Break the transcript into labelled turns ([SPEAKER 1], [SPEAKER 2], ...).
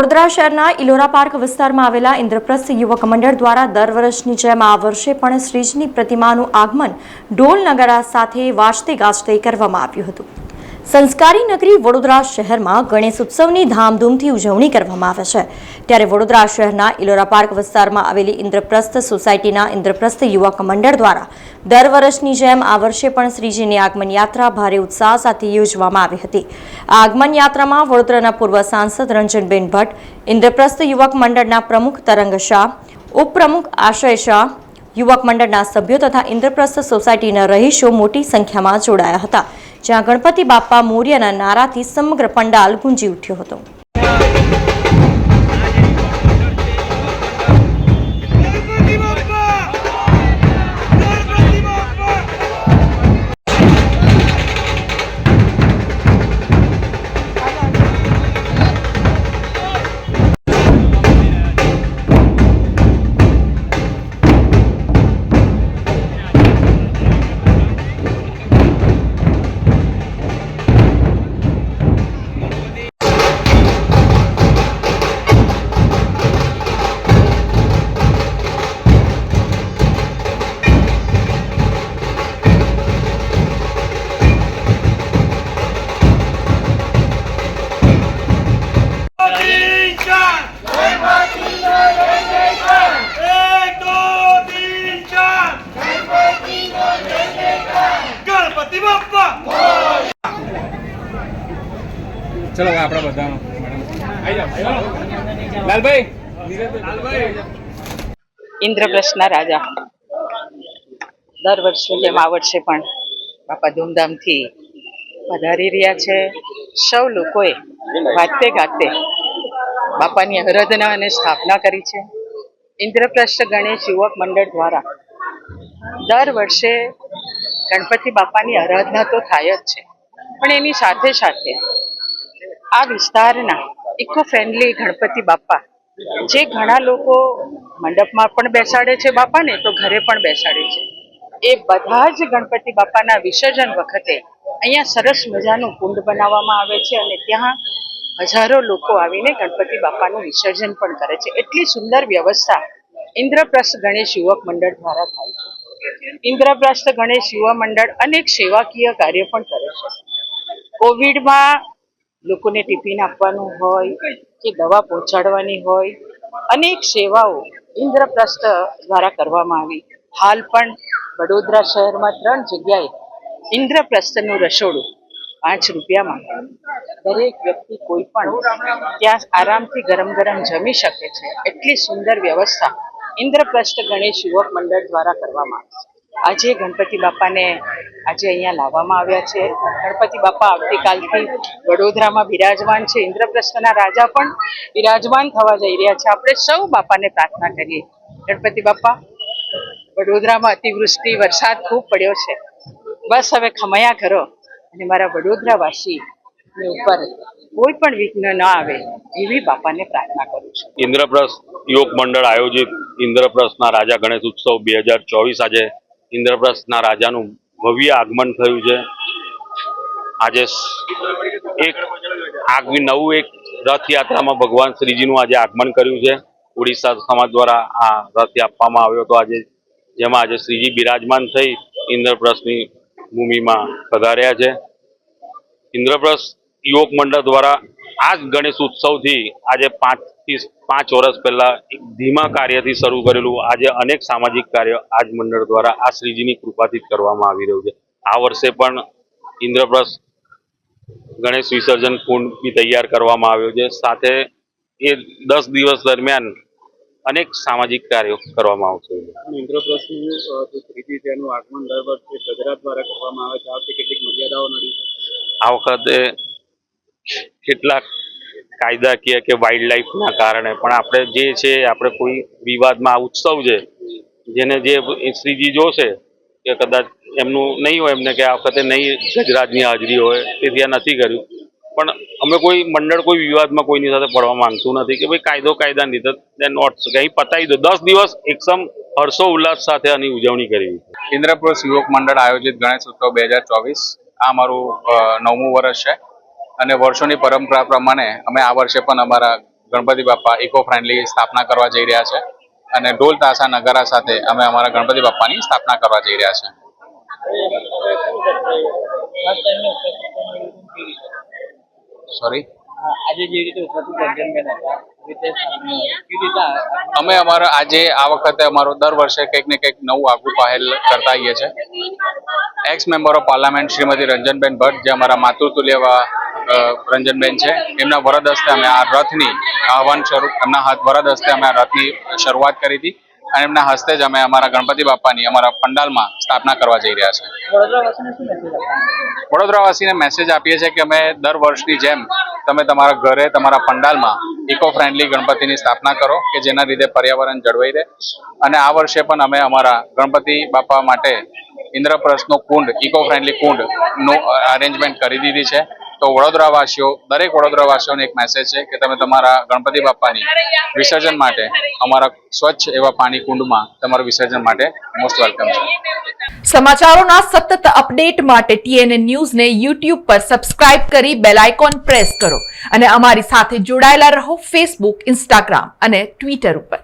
[SPEAKER 1] વડોદરા શહેરના ઇલોરા પાર્ક વિસ્તારમાં આવેલા ઇન્દ્રપ્રસ્થ યુવક મંડળ દ્વારા દર વર્ષની જેમ આ વર્ષે પણ શ્રીજીની પ્રતિમાનું આગમન ઢોલ નગારા સાથે વાજતે ગાજતે કરવામાં આવ્યું હતું. સંસ્કારી નગરી વડોદરા શહેરમાં ગણેશ ઉત્સવની ધામધૂમથી ઉજવણી કરવામાં આવે છે. ત્યારે વડોદરા શહેરના ઇલોરા પાર્ક વિસ્તારમાં આવેલી ઇન્દ્રપ્રસ્થ સોસાયટીના ઇન્દ્રપ્રસ્થ યુવક મંડળ દ્વારા દર વર્ષની જેમ આ વર્ષે પણ શ્રીજીની આગમન યાત્રા ભારે ઉત્સાહ સાથે યોજવામાં આવી હતી. આ આગમન યાત્રામાં વડોદરાના પૂર્વ સાંસદ રંજનબેન ભટ્ટ, ઇન્દ્રપ્રસ્થ યુવક મંડળના પ્રમુખ તરંગ શાહ, ઉપપ્રમુખ આશય શાહ, યુવક મંડળના સભ્યો તથા ઇન્દ્રપ્રસ્થ સોસાયટીના રહીશો મોટી સંખ્યામાં જોડાયા હતા. જ્યાં ગણપતિ બાપા મોર્યાના નારાથી સમગ્ર પંડાલ ગુંજી ઉઠ્યો હતો.
[SPEAKER 2] ચલો આપણા બધાનો. લાલભાઈ.
[SPEAKER 3] ઇન્દ્રપ્રસ્થના રાજા. દર વર્ષે જેમ આ વર્ષે પણ બાપા ધૂમધામથી પધારી રહ્યા છે. સૌ લોકોએ વાતે ગાતે બાપાની આરાધના અને સ્થાપના કરી છે. ઇન્દ્રપ્રસ્થ ગણેશ યુવક મંડળ દ્વારા દર વર્ષે ગણપતિ બાપાની આરાધના તો થાય જ છે. પણ એની સાથે સાથે આ વિસ્તારના ઇકો ફ્રેન્ડલી ગણપતિ બાપા. જે ઘણા લોકો મંડપમાં પણ બેસાડે છે બાપાને, તો ઘરે પણ બેસાડે છે. એ બધા જ ગણપતિ બાપાના વિસર્જન વખતે અહીંયા સરસ મજાનું કુંડ બનાવવામાં આવે છે અને ત્યાં હજારો લોકો આવીને ગણપતિ બાપાનું વિસર્જન પણ કરે છે. એટલી સુંદર વ્યવસ્થા ઇન્દ્રપ્રસ્થ ગણેશ યુવક મંડળ દ્વારા થાય છે. ઇન્દ્રપ્રસ્થ ગણેશ યુવા મંડળ અનેક સેવાકીય કાર્ય પણ કરે છે. કોવિડમાં લોકોને ટિફિન આપવાનું હોય કે દવા પહોંચાડવાની હોય, અનેક સેવાઓ ઇન્દ્રપ્રસ્થ દ્વારા કરવામાં આવી. હાલ પણ વડોદરા શહેરમાં ત્રણ જગ્યાએ ઇન્દ્રપ્રસ્થનું રસોડું પાંચ રૂપિયામાં દરેક વ્યક્તિ કોઈ પણ ત્યાં આરામથી ગરમ ગરમ જમી શકે છે. એટલી સુંદર વ્યવસ્થા ઇન્દ્રપ્રસ્થ ગણેશ યુવક મંડળ દ્વારા કરવામાં આવે. આજે ગણપતિ બાપાને આજે અહીંયા લાવવામાં આવ્યા છે. ગણપતિ બાપા આવતીકાલથી વડોદરામાં બિરાજમાન છે. ઇન્દ્રપ્રસ્થના રાજા પણ બિરાજમાન થવા જઈ રહ્યા છે. આપણે સૌ બાપાને પ્રાર્થના કરીએ. ગણપતિ બાપા, વડોદરામાં અતિવૃષ્ટિ, વરસાદ ખૂબ પડ્યો છે. બસ હવે ખમયા કરો અને મારા વડોદરાવાસી ઉપર કોઈ પણ વિઘ્ન ન આવે એવી બાપાને પ્રાર્થના કરું છું.
[SPEAKER 4] ઇન્દ્રપ્રસ્થ યોગ મંડળ આયોજિત ઇન્દ્રપ્રસ્થના રાજા ગણેશ ઉત્સવ બે હજાર ચોવીસ આજે ઇન્દ્રપ્રસ્થના રાજાનું ભવ્ય આગમન થયું છે. આજે એક આગવી નવું એક રથયાત્રામાં ભગવાન શ્રીજીનું આજે આગમન કર્યું છે. ઓડિશા સમાજ દ્વારા આ રથ આપવામાં આવ્યો હતો આજે, જેમાં આજે શ્રીજી બિરાજમાન થઈ ઇન્દ્રપ્રસ્થની ભૂમિમાં પધાર્યા છે. ઇન્દ્રપ્રસ્થ યુવક મંડળ દ્વારા આ જ ગણેશ ઉત્સવથી આજે પાંચ થી પાંચ વર્ષ પહેલા એક ધીમા કાર્યથી શરૂ કરેલું આજે અનેક સામાજિક કાર્ય આજ મંડળ દ્વારા આ શ્રીજીની કૃપાથી કરવામાં આવી રહ્યું છે. આ વર્ષે પણ ઇન્દ્રપ્રસ્થ ગણેશ વિસર્જન કુંડ બી તૈયાર કરવામાં આવ્યો છે. સાથે એ દસ દિવસ દરમિયાન અનેક સામાજિક કાર્યો કરવામાં આવશે.
[SPEAKER 2] ઇન્દ્રપ્રસ્થનું જે આગમન દર વર્ષે ગુજરાત દ્વારા કરવામાં આવે છે. આ વખતે કેટલીક મર્યાદાઓ નડી
[SPEAKER 4] આ વખતે કેટલાક કાયદાકીય કે વાઇલ્ડ લાઈફના કારણે. પણ આપણે જે છે, આપણે કોઈ વિવાદમાં આ ઉત્સવ છે, જેને જે શ્રીજી જોશે, કે કદાચ એમનું નહીં હોય એમને કે આ વખતે નહીં ગજરાજની હાજરી હોય તેથી આ નથી કર્યું. પણ અમે કોઈ મંડળ, કોઈ વિવાદમાં કોઈની સાથે પડવા માંગતું નથી કે ભાઈ કાયદો કાયદાની રીતે દેન નોટ અહીં પતાવી દો. દસ દિવસ એકસમ હર્ષો ઉલ્લાસ સાથે આની ઉજવણી કરવી
[SPEAKER 5] ઇન્દ્રપ્રસ્થ યુવક મંડળ આયોજિત ગણેશ ઉત્સવ બે ચોવીસ. આ મારું નવમું વર્ષ છે. અને વર્ષોની પરંપરા પ્રમાણે અમે આ વર્ષે પણ અમારા ગણપતિ બાપા ઇકો ફ્રેન્ડલી સ્થાપના કરવા જઈ રહ્યા છે. અને ઢોલ તાસા નગારા સાથે અમે અમારા ગણપતિ બાપાની સ્થાપના કરવા જઈ રહ્યા છે. સોરી અમે અમારા આજે આ વખતે અમારો દર વર્ષે કંઈક ને કંઈક નવું આગવું પહેલ કરતા આવીએ છીએ. Ex member of parliament Shrimati Ranjanben Bhatt જે અમારા માતૃતુલ્ય એવા, અ, રંજનબેન છે. એમના વરદ હસ્તે અમે આ રથની આહવાન શરૂ એમના હાથ વરદ હસ્તે અમે આ રથની શરૂઆત કરી હતી અને એમના હસ્તે જ અમે અમારા ગણપતિ બાપાની અમારા પંડાલમાં સ્થાપના કરવા જઈ રહ્યા છે વડોદરાવાસીને મેસેજ આપીએ છીએ કે અમે દર વર્ષની જેમ તમે તમારા ઘરે તમારા પંડાલમાં ઇકો ફ્રેન્ડલી ગણપતિની સ્થાપના કરો કે જેના લીધે પર્યાવરણ જળવાઈ રહે. અને આ વર્ષે પણ અમે અમારા ગણપતિ બાપા માટે ઇન્દ્રપ્રસ્થનો કુંડ ઇકો ફ્રેન્ડલી કુંડનું અરેન્જમેન્ટ કરી દીધી છે. તો વડોદરાવાસીઓ, દરેક વડોદરાવાસીઓને એક મેસેજ છે કે તમે તમારા ગણપતિ બાપાની વિસર્જન માટે અમારા સ્વચ્છ એવા પાણી કુંડમાં તમારું વિસર્જન માટે મોસ્ટ વેલકમ છે.
[SPEAKER 6] સમાચારોના સતત અપડેટ માટે ટીએનએ ન્યૂઝને યુટ્યુબ પર સબસ્ક્રાઇબ કરી બેલ આઇકોન પ્રેસ કરો અને અમારી સાથે જોડાયેલા રહો ફેસબુક ઇન્સ્ટાગ્રામ અને ટ્વિટર ઉપર.